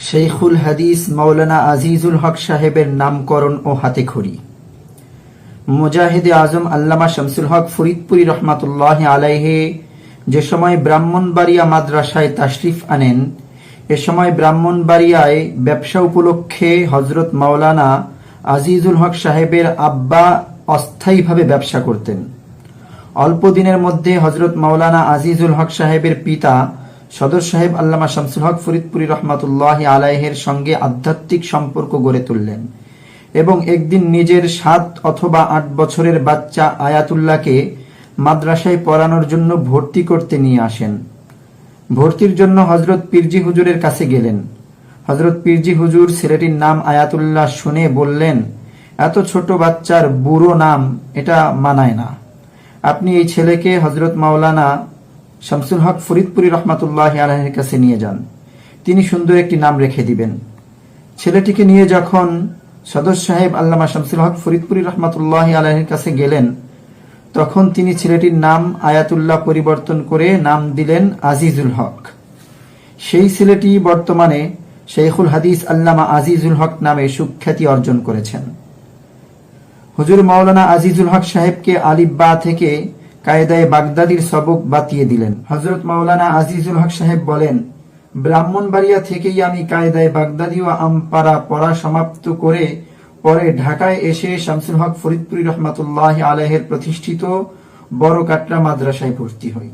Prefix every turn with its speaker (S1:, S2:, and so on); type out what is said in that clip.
S1: শেখুল হাদিস মৌলানা আজিজুল হক সাহেবের নামকরণ ও হাতেখড়ি মুজাহিদে আজম আল্লামা শামসুল হক ফরিদপুরি রহমাতুল্লাহ আলাইহে যে সময় ব্রাহ্মণবাড়িয়া মাদ্রাসায় তাশরিফ আনেন, এ সময় ব্রাহ্মণবাড়িয়ায় ব্যবসা উপলক্ষে হজরত মাওলানা আজিজুল হক সাহেবের আব্বা অস্থায়ীভাবে ব্যবসা করতেন। অল্প দিনের মধ্যে হজরত মাওলানা আজিজুল হক সাহেবের পিতা সদর সাহেব আল্লামা শামসুল হক ফরিদপুরি রহমাতুল্লাহ আলাইহের সঙ্গে আধ্যাত্মিক সম্পর্ক গড়ে তুললেন এবং একদিন নিজের সাত অথবা আট বছরের বাচ্চা আয়াতুল্লাহকে মাদ্রাসায় পড়ানোর জন্য ভর্তি করতে নিয়ে আসেন। ভর্তির জন্য হজরত পিরজি হুজুরের কাছে গেলেন। হজরত পিরজি হুজুর ছেলেটির নাম আয়াতুল্লাহ শুনে বললেন, এত ছোট বাচ্চার বুড়ো নাম এটা মানায় না। আপনি এই ছেলেকে হজরত মাওলানা শামসুল হক ফরিদপুরি রহমাতুল্লাহ আলহের কাছে নিয়ে যান। তিনি সুন্দর একটি নাম রেখে দিবেন। ছেলেটিকে নিয়ে যখন সদর সাহেব আল্লামা শামসুল হক ফরিদপুরি রহমাতুল্লাহ আলহের কাছে গেলেন, তখন তিনি ছেলেটির নাম আয়াতুল্লাহ পরিবর্তন করে নাম দিলেন আজিজুল হক। সেই ছেলেটি বর্তমানে শেখুল হাদিস আল্লামা আজিজুল হক নামে সুখ্যাতি অর্জন করেছেন। হুজুর মাওলানা আজিজুল হক সাহেবকে আলিব্বা থেকে কায়দায় বাগদাদির সবক বাতিয়ে দিলেন। হজরত মাওলানা আজিজুল হক সাহেব বলেন, ব্রাহ্মণবাড়িয়া থেকেই আমি কায়দায় বাগদাদি ও আমপাড়া পড়া সমাপ্ত করে পরে ঢাকায় এসে শামসুল হক ফরিদপুরি রহমাতুল্লাহ আলহের প্রতিষ্ঠিত বড় কাটরা মাদ্রাসায় ভর্তি হই।